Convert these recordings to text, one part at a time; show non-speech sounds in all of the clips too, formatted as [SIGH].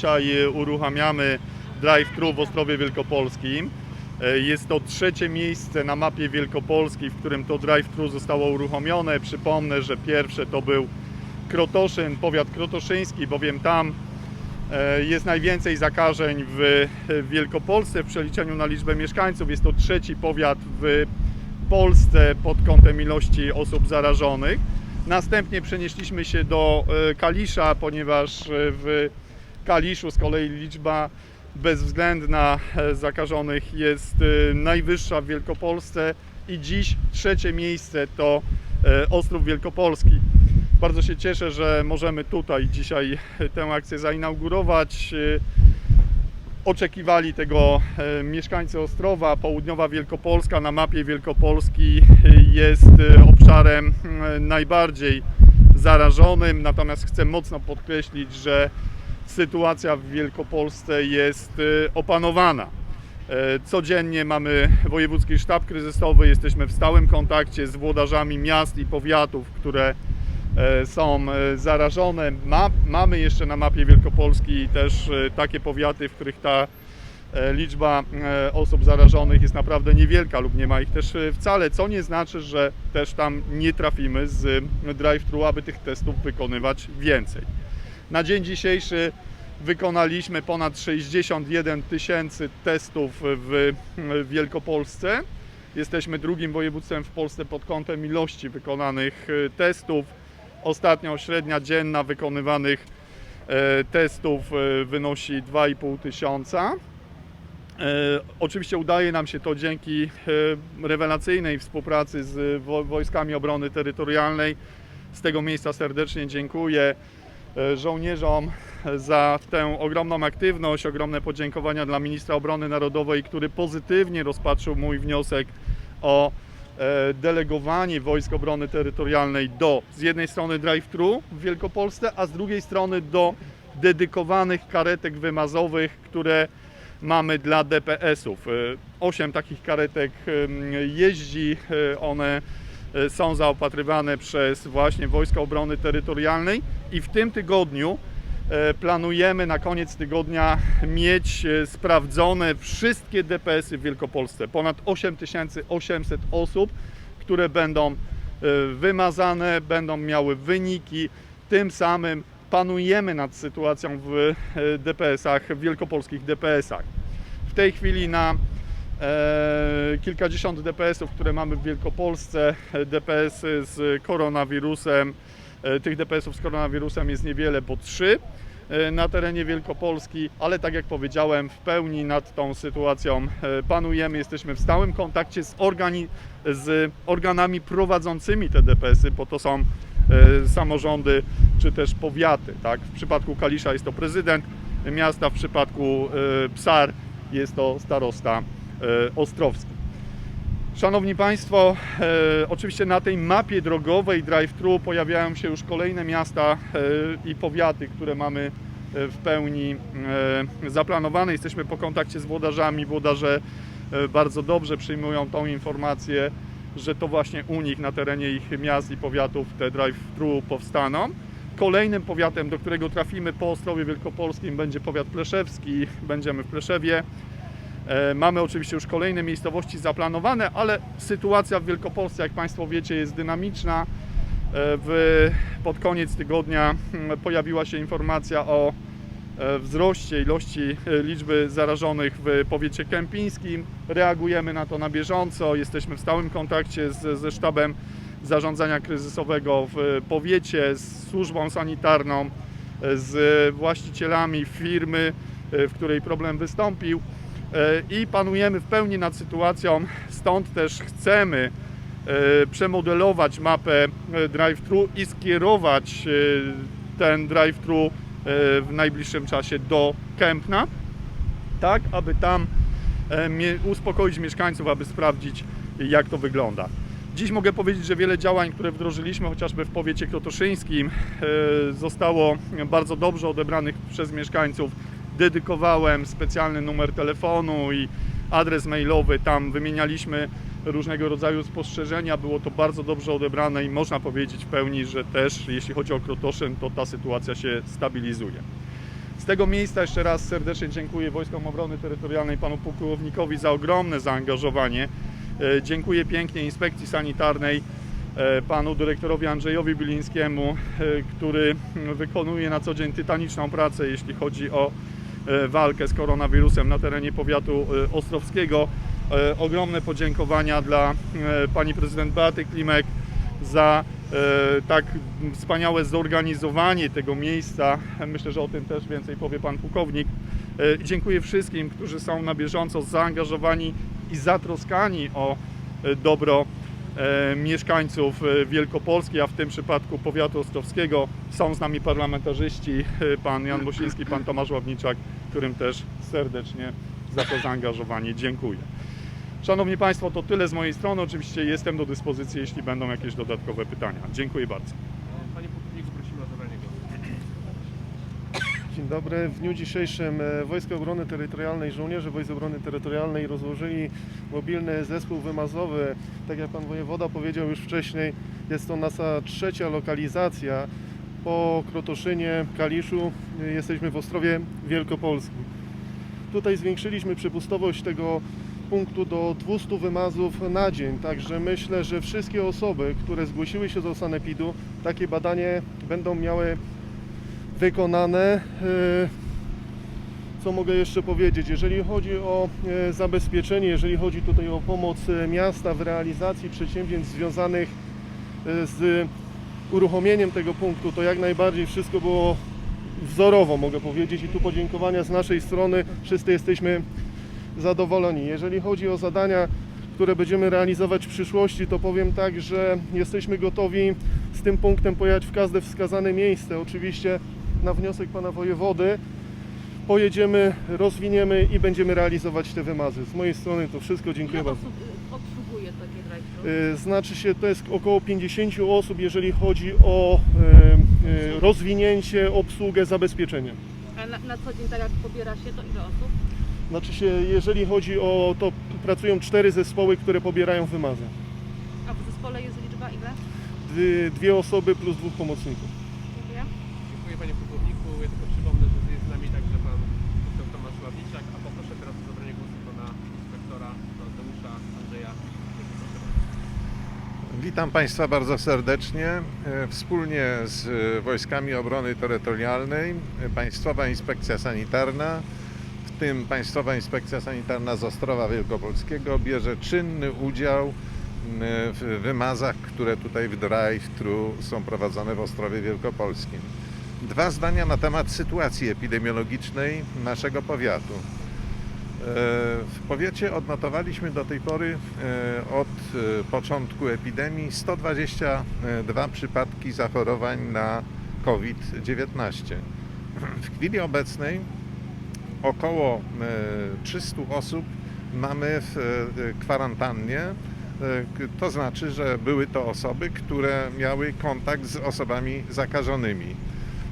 dzisiaj uruchamiamy drive-thru w Ostrowie Wielkopolskim. E, Jest to trzecie miejsce na mapie Wielkopolski, w którym to drive-thru zostało uruchomione. Przypomnę, że pierwsze to był Krotoszyn, powiat krotoszyński, bowiem tam e, jest najwięcej zakażeń w Wielkopolsce w przeliczeniu na liczbę mieszkańców. Jest to trzeci powiat w Polsce pod kątem ilości osób zarażonych. Następnie przenieśliśmy się do e, Kalisza, ponieważ e, w Kaliszu z kolei liczba bezwzględna e, zakażonych jest e, najwyższa w Wielkopolsce i dziś trzecie miejsce to e, Ostrów Wielkopolski. Bardzo się cieszę, że możemy tutaj dzisiaj tę akcję zainaugurować. Oczekiwali tego mieszkańcy Ostrowa. Południowa Wielkopolska na mapie Wielkopolski jest obszarem najbardziej zarażonym, natomiast chcę mocno podkreślić, że sytuacja w Wielkopolsce jest e, opanowana. E, Codziennie mamy wojewódzki sztab kryzysowy, jesteśmy w stałym kontakcie z włodarzami miast i powiatów, które e, są e, zarażone. Ma, mamy jeszcze na mapie Wielkopolski też takie powiaty, w których ta liczba osób zarażonych jest naprawdę niewielka lub nie ma ich też wcale, co nie znaczy, że też tam nie trafimy z drive-thru, aby tych testów wykonywać więcej. Na dzień dzisiejszy wykonaliśmy ponad 61 tysięcy testów w Wielkopolsce. Jesteśmy drugim województwem w Polsce pod kątem ilości wykonanych e, testów. Ostatnio średnia dzienna wykonywanych e, testów e, wynosi 2,5 tysiąca. Oczywiście udaje nam się to dzięki rewelacyjnej współpracy z wo- Wojskami Obrony Terytorialnej. Z tego miejsca serdecznie dziękuję żołnierzom za tę ogromną aktywność. Ogromne podziękowania dla ministra obrony narodowej, który pozytywnie rozpatrzył mój wniosek o e, delegowanie Wojsk Obrony Terytorialnej do z jednej strony drive-thru w Wielkopolsce, a z drugiej strony do dedykowanych karetek wymazowych, które mamy dla DPS-ów. E, Osiem takich karetek jeździ, e, one e, są zaopatrywane przez właśnie Wojska Obrony Terytorialnej i w tym tygodniu e, planujemy na koniec tygodnia mieć e, sprawdzone wszystkie DPS-y w Wielkopolsce. Ponad 8800 osób, które będą e, wymazane, będą miały wyniki. Tym samym panujemy nad sytuacją w DPS-ach, w wielkopolskich DPS-ach. W tej chwili na kilkadziesiąt DPS-ów, które mamy w Wielkopolsce, DPS-y z koronawirusem, tych DPS-ów z koronawirusem jest niewiele, bo trzy e, na terenie Wielkopolski, ale tak jak powiedziałem, w pełni nad tą sytuacją e, panujemy. Jesteśmy w stałym kontakcie z, organi- z organami prowadzącymi te DPS-y, bo to są e, samorządy czy też powiaty. Tak? W przypadku Kalisza jest to prezydent miasta, w przypadku e, Psar jest to starosta e, ostrowski. Szanowni Państwo, e, oczywiście na tej mapie drogowej drive-thru pojawiają się już kolejne miasta e, i powiaty, które mamy e, w pełni e, zaplanowane. Jesteśmy po kontakcie z włodarzami. Włodarze e, bardzo dobrze przyjmują tą informację, że to właśnie u nich na terenie ich miast i powiatów te drive-thru powstaną. Kolejnym powiatem, do którego trafimy po Ostrowie Wielkopolskim będzie powiat pleszewski. Będziemy w Pleszewie. E, Mamy oczywiście już kolejne miejscowości zaplanowane, ale sytuacja w Wielkopolsce, jak Państwo wiecie, jest dynamiczna. E, W, pod koniec tygodnia mm, pojawiła się informacja o e, wzroście ilości liczby zarażonych w powiecie kępińskim. Reagujemy na to na bieżąco. Jesteśmy w stałym kontakcie z, ze sztabem zarządzania kryzysowego w powiecie, z służbą sanitarną, z właścicielami firmy, w której problem wystąpił i panujemy w pełni nad sytuacją. Stąd też chcemy e, przemodelować mapę e, drive-thru i skierować e, ten drive-thru e, w najbliższym czasie do Kępna, tak aby tam e, uspokoić mieszkańców, aby sprawdzić jak to wygląda. Dziś mogę powiedzieć, że wiele działań, które wdrożyliśmy chociażby w powiecie krotoszyńskim e, zostało bardzo dobrze odebranych przez mieszkańców. Dedykowałem specjalny numer telefonu i adres mailowy, tam wymienialiśmy różnego rodzaju spostrzeżenia, było to bardzo dobrze odebrane i można powiedzieć w pełni, że też jeśli chodzi o Krotoszyn, to ta sytuacja się stabilizuje. Z tego miejsca jeszcze raz serdecznie dziękuję Wojskom Obrony Terytorialnej, panu pułkownikowi za ogromne zaangażowanie. E, Dziękuję pięknie Inspekcji Sanitarnej, e, panu dyrektorowi Andrzejowi Bilińskiemu, e, który wykonuje na co dzień tytaniczną pracę, jeśli chodzi o walkę z koronawirusem na terenie powiatu e, ostrowskiego. E, Ogromne podziękowania dla e, pani prezydent Beaty Klimek za e, tak wspaniałe zorganizowanie tego miejsca. Myślę, że o tym też więcej powie pan pułkownik. E, Dziękuję wszystkim, którzy są na bieżąco zaangażowani i zatroskani o e, dobro e, mieszkańców e, Wielkopolski, a w tym przypadku powiatu ostrowskiego. Są z nami parlamentarzyści, e, pan Jan Mosiński, pan Tomasz Ławniczak, którym też serdecznie za to zaangażowanie dziękuję. Szanowni Państwo, to tyle z mojej strony. Oczywiście jestem do dyspozycji, jeśli będą jakieś dodatkowe pytania. Dziękuję bardzo. Dzień dobry. W dniu dzisiejszym e, Wojska Obrony Terytorialnej, żołnierze Wojsk Obrony Terytorialnej rozłożyli mobilny zespół wymazowy. Tak jak pan wojewoda powiedział już wcześniej, jest to nasza trzecia lokalizacja. Po Krotoszynie, Kaliszu jesteśmy w Ostrowie Wielkopolskim. Tutaj zwiększyliśmy przepustowość tego punktu do 200 wymazów na dzień, także myślę, że wszystkie osoby, które zgłosiły się do sanepidu, takie badanie będą miały wykonane. E, Co mogę jeszcze powiedzieć? Jeżeli chodzi o e, zabezpieczenie, jeżeli chodzi tutaj o pomoc e, miasta w realizacji przedsięwzięć związanych z uruchomieniem tego punktu, to jak najbardziej wszystko było wzorowo, mogę powiedzieć, i tu podziękowania z naszej strony. Wszyscy jesteśmy zadowoleni. Jeżeli chodzi o zadania, które będziemy realizować w przyszłości, to powiem tak, że jesteśmy gotowi z tym punktem pojechać w każde wskazane miejsce. Oczywiście na wniosek pana wojewody pojedziemy, rozwiniemy i będziemy realizować te wymazy. Z mojej strony to wszystko. Dziękuję Ile bardzo. osób y, obsługuje takie drive-thru? Y, Znaczy się, to jest około 50 osób, jeżeli chodzi o y, y, rozwinięcie, obsługę, zabezpieczenie. A na, na co dzień, tak jak pobiera się, to ile osób? Znaczy się, jeżeli chodzi o to, pracują cztery zespoły, które pobierają wymazy. A w zespole jest liczba ile? Dwie, dwie osoby plus dwóch pomocników. Dziękuję. Dziękuję panie pułkowniku. Ja tylko przypomnę, że jest z nami także pan dr Tomasz Ławniczak, a poproszę teraz o zabranie głosu pana inspektora Tadeusza Andrzeja. Proszę bardzo. Witam Państwa bardzo serdecznie. E, Wspólnie z e, Wojskami Obrony Terytorialnej e, Państwowa Inspekcja Sanitarna, w tym Państwowa Inspekcja Sanitarna z Ostrowa Wielkopolskiego bierze czynny udział w wymazach, które tutaj w drive-thru są prowadzone w Ostrowie Wielkopolskim. Dwa zdania na temat sytuacji epidemiologicznej naszego powiatu. W powiecie odnotowaliśmy do tej pory e, od e, początku epidemii 122 przypadki zachorowań na COVID-19. W chwili obecnej około e, 300 osób mamy w e, kwarantannie. E, To znaczy, że były to osoby, które miały kontakt z osobami zakażonymi.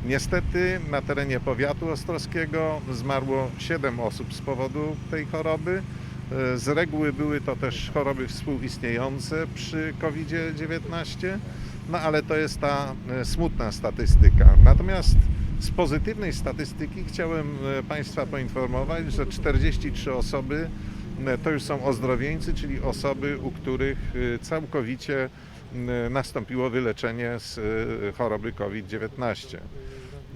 Niestety na terenie powiatu ostrowskiego zmarło 7 osób z powodu tej choroby. E, Z reguły były to też choroby współistniejące przy COVID-19, no ale to jest ta e, smutna statystyka. Natomiast z pozytywnej statystyki chciałem e, Państwa poinformować, że 43 osoby to już są ozdrowieńcy, czyli osoby, u których całkowicie nastąpiło wyleczenie z choroby COVID-19.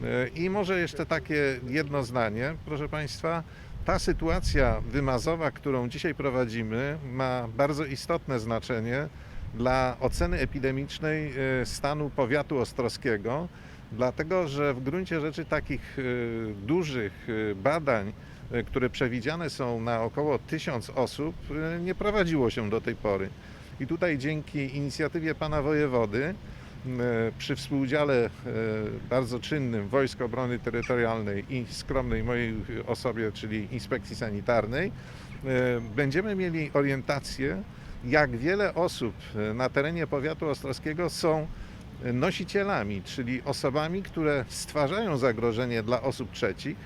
E, I może jeszcze takie jedno zdanie, proszę Państwa. Ta sytuacja wymazowa, którą dzisiaj prowadzimy, ma bardzo istotne znaczenie dla oceny epidemicznej e, stanu powiatu ostrowskiego, dlatego że w gruncie rzeczy takich e, dużych badań, które przewidziane są na około 1000 osób, nie prowadziło się do tej pory. I tutaj dzięki inicjatywie pana wojewody, przy współudziale e, bardzo czynnym Wojsk Obrony Terytorialnej i skromnej mojej osobie, czyli Inspekcji Sanitarnej, e, będziemy mieli orientację, jak wiele osób e, na terenie powiatu ostrowskiego są nosicielami, czyli osobami, które stwarzają zagrożenie dla osób trzecich,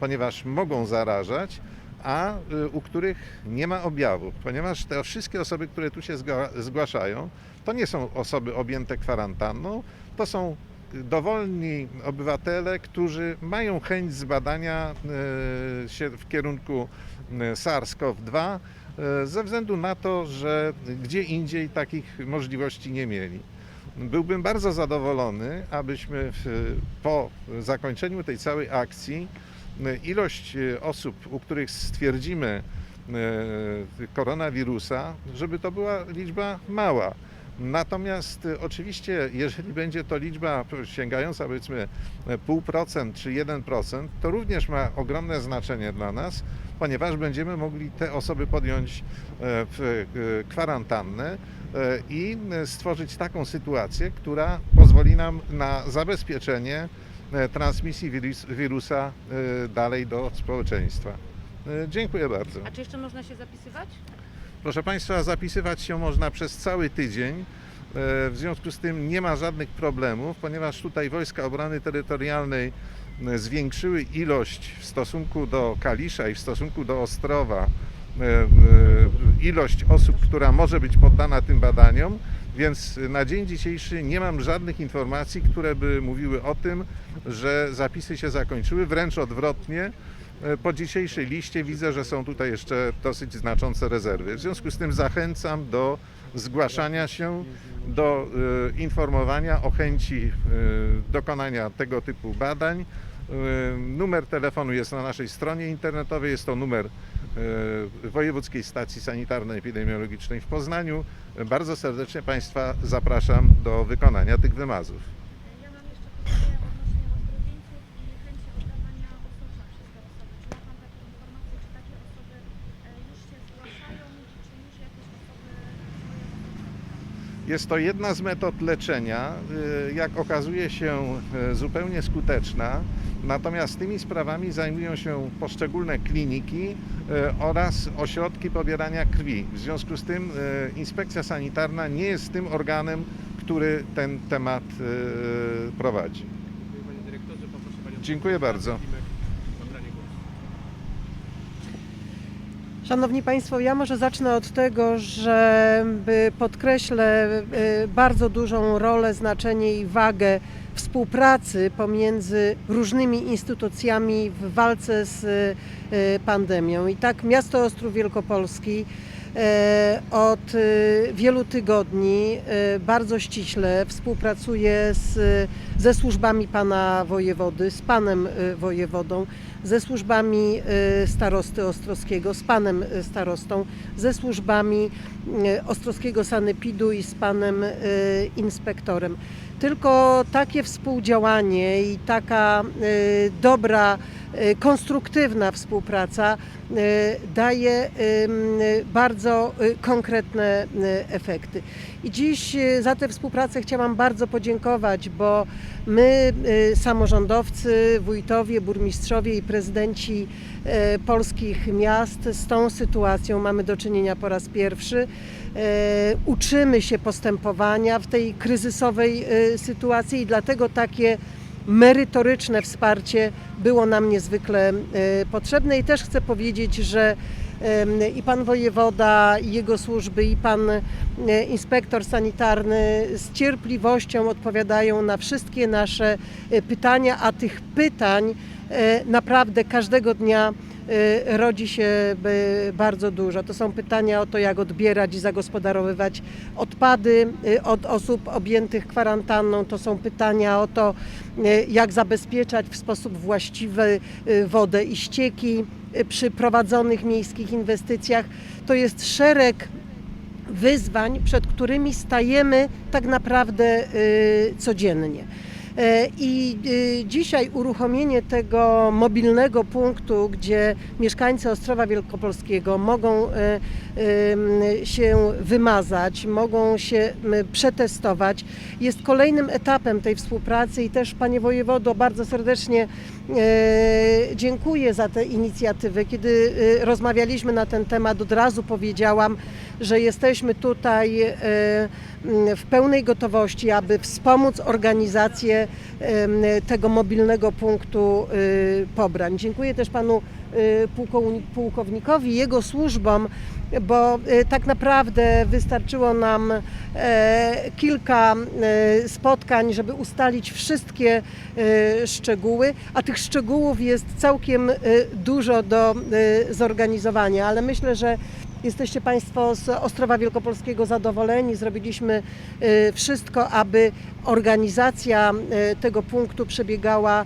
ponieważ mogą zarażać, a y, u których nie ma objawów, ponieważ te wszystkie osoby, które tu się zgłaszają, to nie są osoby objęte kwarantanną, to są dowolni obywatele, którzy mają chęć zbadania e, się w kierunku e, SARS-CoV-2 e, ze względu na to, że gdzie indziej takich możliwości nie mieli. Byłbym bardzo zadowolony, abyśmy po zakończeniu tej całej akcji ilość e, osób, u których stwierdzimy e, koronawirusa, żeby to była liczba mała. Natomiast e, oczywiście, jeżeli będzie to liczba sięgająca powiedzmy e, 0,5% czy 1%, to również ma ogromne znaczenie dla nas, ponieważ będziemy mogli te osoby podjąć e, w e, kwarantannę e, i e, stworzyć taką sytuację, która pozwoli nam na zabezpieczenie e, transmisji wirus, wirusa e, dalej do społeczeństwa. E, Dziękuję bardzo. A czy jeszcze można się zapisywać? Proszę Państwa, zapisywać się można przez cały tydzień. E, W związku z tym nie ma żadnych problemów, ponieważ tutaj Wojska Obrony Terytorialnej e, zwiększyły ilość w stosunku do Kalisza i w stosunku do Ostrowa, e, e, ilość osób, która może być poddana tym badaniom, więc na dzień dzisiejszy nie mam żadnych informacji, które by mówiły o tym, że zapisy się zakończyły, wręcz odwrotnie. E, Po dzisiejszej liście widzę, że są tutaj jeszcze dosyć znaczące rezerwy. W związku z tym zachęcam do zgłaszania się, do e, informowania o chęci e, dokonania tego typu badań. Numer telefonu jest na naszej stronie internetowej, jest to numer Wojewódzkiej Stacji Sanitarno-Epidemiologicznej w Poznaniu. Bardzo serdecznie Państwa zapraszam do wykonania tych wymazów. Ja mam jeszcze pytanie odnośnie ozdrowieńców i chęci oddawania osocza przez te osoby. Czy ma Pan takie informacje, czy takie osoby e, już się zgłaszają, czy, czy już jakieś osoby swoje osocza Jest to jedna z metod leczenia, y, jak okazuje się y, zupełnie skuteczna. Natomiast tymi sprawami zajmują się poszczególne kliniki y, oraz ośrodki pobierania krwi. W związku z tym inspekcja sanitarna nie jest tym organem, który ten temat prowadzi. Dziękuję Panie Dyrektorze, poproszę Panią Dziękuję bardzo. Klimek o zabranie głosu. Szanowni Państwo, ja może zacznę od tego, że podkreślę y, bardzo dużą rolę, znaczenie i wagę współpracy pomiędzy różnymi instytucjami w walce z y, pandemią. I tak miasto Ostrów Wielkopolski od y, wielu tygodni y, bardzo ściśle współpracuje z, ze służbami pana wojewody, z panem wojewodą, ze służbami starosty ostrowskiego, z panem starostą, ze służbami ostrowskiego sanepidu i z panem inspektorem. Tylko takie współdziałanie i taka dobra, konstruktywna współpraca y, daje y, bardzo y, konkretne y, efekty. I dziś y, za tę współpracę chciałam bardzo podziękować, bo my, y, samorządowcy, wójtowie, burmistrzowie i prezydenci y, polskich miast z tą sytuacją mamy do czynienia po raz pierwszy. Uczymy się postępowania w tej kryzysowej sytuacji i dlatego takie merytoryczne wsparcie było nam niezwykle e, potrzebne. I też chcę powiedzieć, że i pan wojewoda, i jego służby, i pan e, inspektor sanitarny z cierpliwością odpowiadają na wszystkie nasze e, pytania, a tych pytań naprawdę każdego dnia e, rodzi się e, bardzo dużo. To są pytania o to, jak odbierać i zagospodarowywać odpady e, od osób objętych kwarantanną. To są pytania o to, e, jak zabezpieczać w sposób właściwy e, wodę i ścieki e, przy prowadzonych miejskich inwestycjach. To jest szereg wyzwań, przed którymi stajemy tak naprawdę codziennie. E, I y, dzisiaj uruchomienie tego mobilnego punktu, gdzie mieszkańcy Ostrowa Wielkopolskiego mogą e, się wymazać, mogą się przetestować, jest kolejnym etapem tej współpracy i też Panie Wojewodo bardzo serdecznie dziękuję za tę inicjatywę. Kiedy e, rozmawialiśmy na ten temat, od razu powiedziałam, że jesteśmy tutaj e, w pełnej gotowości, aby wspomóc organizację tego mobilnego punktu pobrań. Dziękuję też panu pułkow- pułkownikowi, jego służbom, bo tak naprawdę wystarczyło nam e, kilka e, spotkań, żeby ustalić wszystkie e, szczegóły, a tych szczegółów jest całkiem e, dużo do e, zorganizowania, ale myślę, że Jesteście Państwo z Ostrowa Wielkopolskiego zadowoleni. Zrobiliśmy e, wszystko, aby organizacja tego punktu przebiegała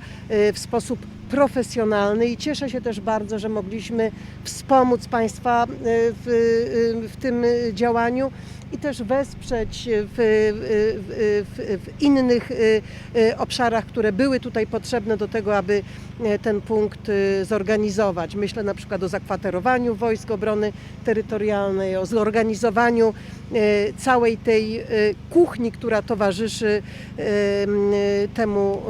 w sposób profesjonalny i cieszę się też bardzo, że mogliśmy wspomóc Państwa e, w, e, w tym działaniu i też wesprzeć w, w, w, innych e, obszarach, które były tutaj potrzebne do tego, aby ten punkt zorganizować. Myślę na przykład o zakwaterowaniu Wojsk Obrony Terytorialnej, o zorganizowaniu całej tej kuchni, która towarzyszy temu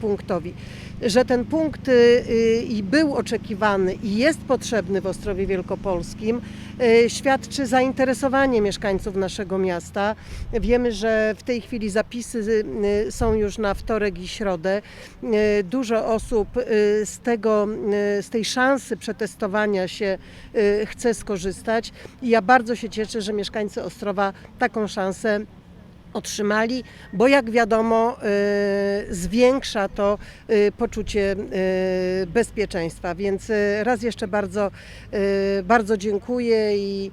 punktowi. Że ten punkt y, y, i był oczekiwany i jest potrzebny w Ostrowie Wielkopolskim, y, świadczy zainteresowanie mieszkańców naszego miasta. Wiemy, że w tej chwili zapisy są już na wtorek i środę. Dużo osób z, tego, z tej szansy przetestowania się chce skorzystać. I ja bardzo się cieszę, że mieszkańcy Ostrowa taką szansę otrzymali, bo jak wiadomo y, zwiększa to y, poczucie y, bezpieczeństwa. Więc raz jeszcze bardzo, bardzo dziękuję i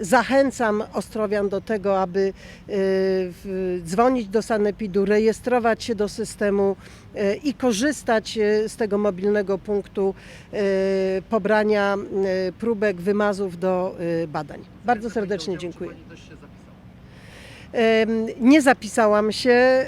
zachęcam Ostrowian do tego, aby dzwonić do Sanepidu, rejestrować się do systemu i korzystać z tego mobilnego punktu pobrania próbek, wymazów do badań. Bardzo serdecznie dziękuję. Pani też się zapisała? Em, Nie zapisałam się.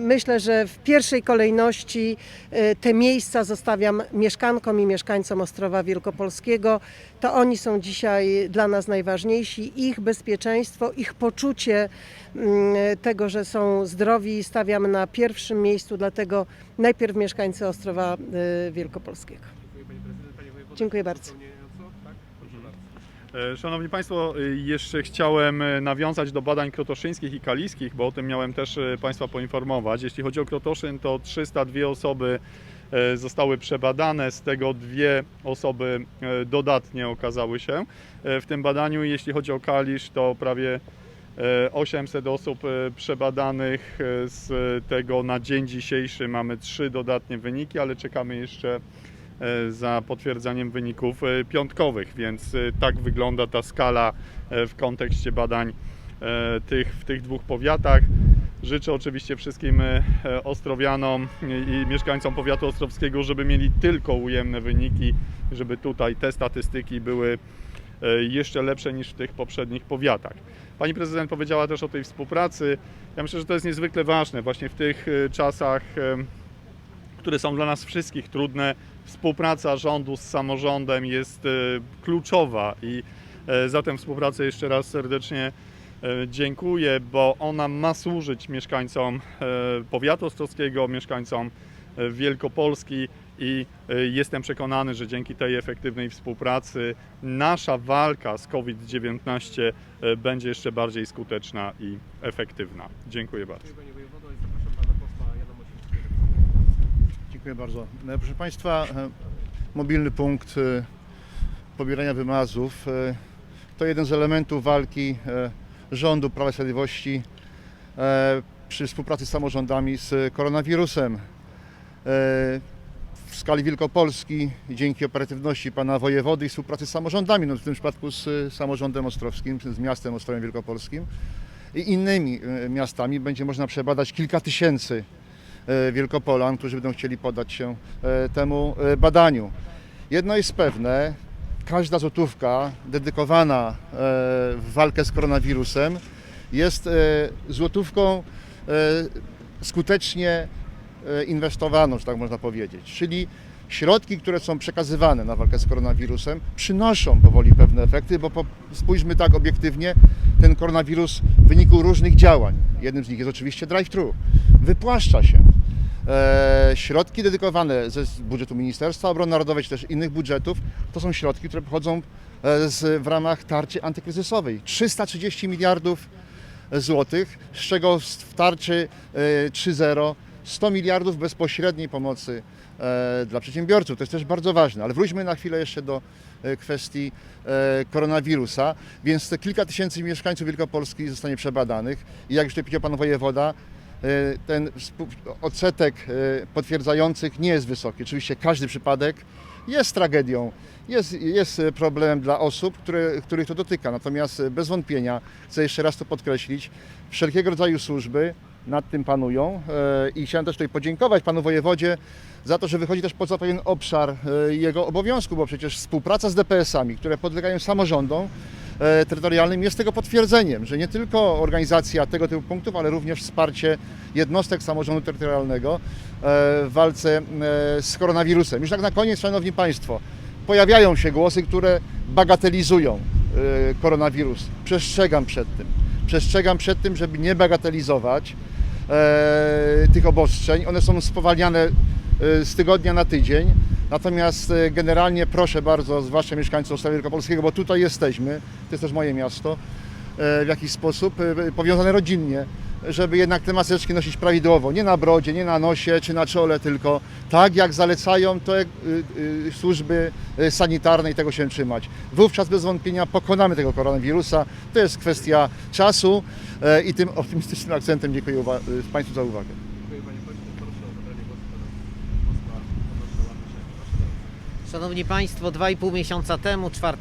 Myślę, że w pierwszej kolejności e, te miejsca zostawiam mieszkankom i mieszkańcom Ostrowa Wielkopolskiego. To oni są dzisiaj dla nas najważniejsi. Ich bezpieczeństwo, ich poczucie mm, tego, że są zdrowi, stawiam na pierwszym miejscu. Dlatego najpierw mieszkańcy Ostrowa e, Wielkopolskiego. Dziękuję bardzo. Uzupełniająco? Tak? Proszę bardzo. E, Szanowni Państwo, e, jeszcze chciałem e, nawiązać do badań krotoszyńskich i kaliskich, bo o tym miałem też e, Państwa poinformować. Jeśli chodzi o Krotoszyn, to 302 osoby e, zostały przebadane, z tego dwie osoby e, dodatnie okazały się e, w tym badaniu. Jeśli chodzi o Kalisz, to prawie e, 800 osób e, przebadanych, e, z tego na dzień dzisiejszy mamy trzy dodatnie wyniki, ale czekamy jeszcze e, za potwierdzaniem wyników e, piątkowych, więc e, tak wygląda ta skala e, w kontekście badań e, tych, w tych dwóch powiatach. Życzę oczywiście wszystkim e, e, ostrowianom i mieszkańcom powiatu ostrowskiego, żeby mieli tylko ujemne wyniki, żeby tutaj te statystyki były e, jeszcze lepsze niż w tych poprzednich powiatach. Pani prezydent powiedziała też o tej współpracy. Ja myślę, że to jest niezwykle ważne właśnie w tych e, czasach które są dla nas wszystkich trudne. Współpraca rządu z samorządem jest e, kluczowa i e, za tę współpracę jeszcze raz serdecznie e, dziękuję, bo ona ma służyć mieszkańcom powiatu ostrowskiego, mieszkańcom Wielkopolski i jestem przekonany, że dzięki tej efektywnej współpracy nasza walka z COVID-19 e, będzie jeszcze bardziej skuteczna i efektywna. Dziękuję bardzo. Dziękuję Panie Wojewodo i zapraszam Pana Posła Jana Mosińskiego. Dziękuję bardzo. E, Proszę Państwa, e, mobilny punkt e, pobierania wymazów to jeden z elementów walki rządu Prawa i Sprawiedliwości przy współpracy z samorządami z koronawirusem. W skali Wielkopolski dzięki operatywności pana wojewody i współpracy z samorządami, no w tym przypadku z samorządem ostrowskim, z miastem Ostrowem Wielkopolskim i innymi miastami będzie można przebadać kilka tysięcy Wielkopolan, którzy będą chcieli poddać się e, temu e, badaniu. Jedno jest pewne, każda złotówka dedykowana e, w walkę z koronawirusem jest e, złotówką e, skutecznie e, inwestowaną, że tak można powiedzieć. Czyli środki, które są przekazywane na walkę z koronawirusem, przynoszą powoli pewne efekty, bo spójrzmy tak obiektywnie, ten koronawirus w wyniku różnych działań, jednym z nich jest oczywiście drive-thru, wypłaszcza się. E, środki dedykowane ze z budżetu Ministerstwa Obrony Narodowej czy też innych budżetów to są środki, które pochodzą e, z, w ramach tarczy antykryzysowej. 330 miliardów złotych, z czego w tarczy e, 3.0 100 miliardów bezpośredniej pomocy e, dla przedsiębiorców. To jest też bardzo ważne. Ale wróćmy na chwilę jeszcze do e, kwestii e, koronawirusa. Więc te kilka tysięcy mieszkańców Wielkopolski zostanie przebadanych i jak już tutaj powiedział pan wojewoda, e, ten odsetek e, potwierdzających nie jest wysoki. Oczywiście każdy przypadek jest tragedią, jest, jest e, problemem dla osób, które, których to dotyka. Natomiast e, bez wątpienia, chcę jeszcze raz to podkreślić, wszelkiego rodzaju służby nad tym panują e, i chciałem też tutaj podziękować panu wojewodzie za to, że wychodzi też poza pewien obszar e, jego obowiązku, bo przecież współpraca z DPS-ami, które podlegają samorządom e, terytorialnym jest tego potwierdzeniem, że nie tylko organizacja tego typu punktów, ale również wsparcie jednostek samorządu terytorialnego w walce z koronawirusem. Już tak na koniec, Szanowni Państwo, pojawiają się głosy, które bagatelizują koronawirus. Przestrzegam przed tym. Przestrzegam przed tym, żeby nie bagatelizować tych obostrzeń. One są spowalniane e, z tygodnia na tydzień. Natomiast e, generalnie proszę bardzo, zwłaszcza mieszkańców Ostrowa Wielkopolskiego, bo tutaj jesteśmy, to jest też moje miasto, e, w jakiś sposób e, powiązane rodzinnie, żeby jednak te maseczki nosić prawidłowo, nie na brodzie, nie na nosie czy na czole, tylko tak jak zalecają to e, e, służby e, sanitarne i tego się trzymać. Wówczas bez wątpienia pokonamy tego koronawirusa. To jest kwestia czasu e, i tym [LAUGHS] optymistycznym akcentem dziękuję Państwu za uwagę. Dziękuję panie pośle. Proszę o zabranie głosu pana posła Tomasza Ławnicza. Proszę bardzo. Szanowni Państwo, 2,5 miesiąca temu, 4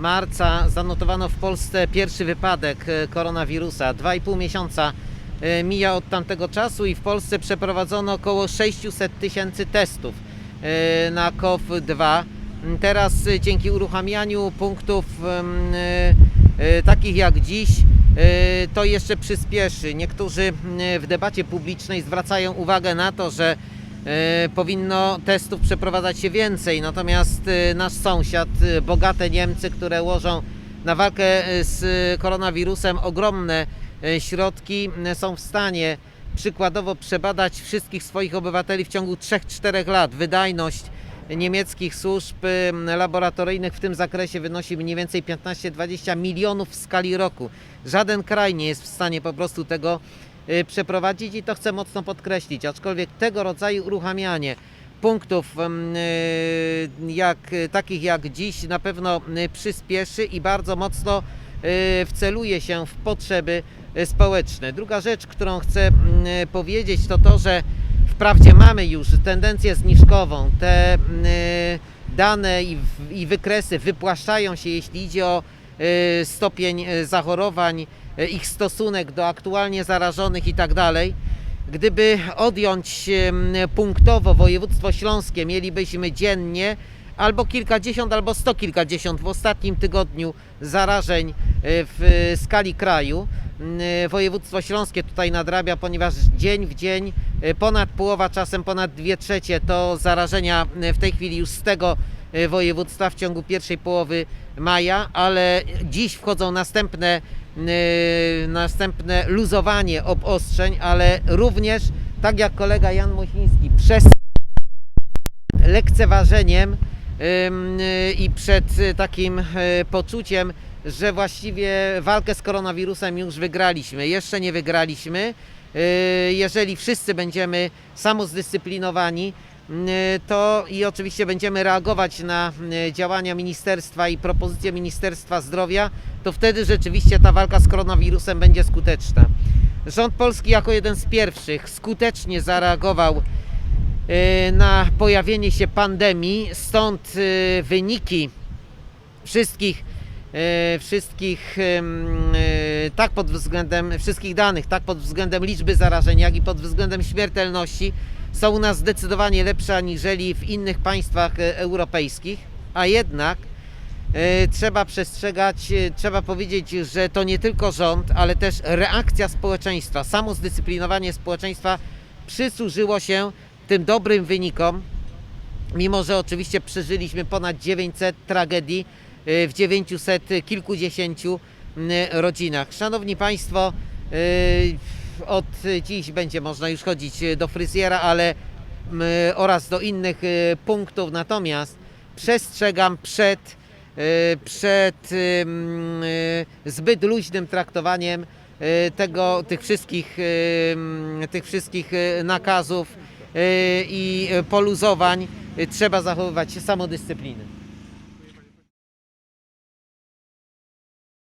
marca, zanotowano w Polsce pierwszy wypadek e, koronawirusa. 2,5 miesiąca e, mija od tamtego czasu i w Polsce przeprowadzono około 600 tysięcy testów e, na COV-2. Teraz dzięki uruchamianiu punktów takich jak dziś to jeszcze przyspieszy. Niektórzy w debacie publicznej zwracają uwagę na to, że powinno testów przeprowadzać się więcej, natomiast e, nasz sąsiad, e, bogate Niemcy, które łożą na walkę e, z koronawirusem ogromne e, środki, są w stanie przykładowo przebadać wszystkich swoich obywateli w ciągu 3-4 lat. Wydajność niemieckich służb laboratoryjnych w tym zakresie wynosi mniej więcej 15-20 milionów w skali roku. Żaden kraj nie jest w stanie po prostu tego przeprowadzić i to chcę mocno podkreślić, aczkolwiek tego rodzaju uruchamianie punktów y, jak, takich jak dziś na pewno y, przyspieszy i bardzo mocno y, wceluje się w potrzeby y, społeczne. Druga rzecz, którą chcę mm, powiedzieć to to, że wprawdzie mamy już tendencję zniżkową, te mm, y, dane i, i wykresy wypłaszczają się jeśli idzie o y, stopień y, zachorowań, y, ich stosunek do aktualnie zarażonych i tak. Gdyby odjąć punktowo województwo śląskie, mielibyśmy dziennie albo kilkadziesiąt, albo sto kilkadziesiąt w ostatnim tygodniu zarażeń y, w y, skali kraju. Y, Województwo śląskie tutaj nadrabia, ponieważ dzień w dzień y, ponad połowa, czasem ponad dwie trzecie to zarażenia y, w tej chwili już z tego y, województwa w ciągu pierwszej połowy maja, ale dziś wchodzą następne, y, następne luzowanie obostrzeń, ale również, tak jak kolega Jan Mosiński, przez lekceważeniem y, i przed y, takim poczuciem, że właściwie walkę z koronawirusem już wygraliśmy. Jeszcze nie wygraliśmy. Jeżeli wszyscy będziemy samozdyscyplinowani, to i oczywiście będziemy reagować na y, działania ministerstwa i propozycje Ministerstwa Zdrowia, to wtedy rzeczywiście ta walka z koronawirusem będzie skuteczna. Rząd polski jako jeden z pierwszych skutecznie zareagował y, na pojawienie się pandemii, stąd wyniki wszystkich, wszystkich tak pod względem wszystkich danych, tak pod względem liczby zarażeń, jak i pod względem śmiertelności są u nas zdecydowanie lepsze aniżeli w innych państwach y, europejskich, a jednak y, trzeba przestrzegać, y, trzeba powiedzieć, że to nie tylko rząd, ale też reakcja społeczeństwa, samo zdyscyplinowanie społeczeństwa przysłużyło się tym dobrym wynikom, mimo że oczywiście przeżyliśmy ponad 900 tragedii w 900 kilkudziesięciu rodzinach. Szanowni Państwo, od dziś będzie można już chodzić y, do fryzjera, ale oraz do innych y, punktów, natomiast przestrzegam przed, y, przed zbyt luźnym traktowaniem e, tego, tych wszystkich, e, tych wszystkich e, nakazów e, i e, poluzowań e, trzeba zachowywać samodyscypliny.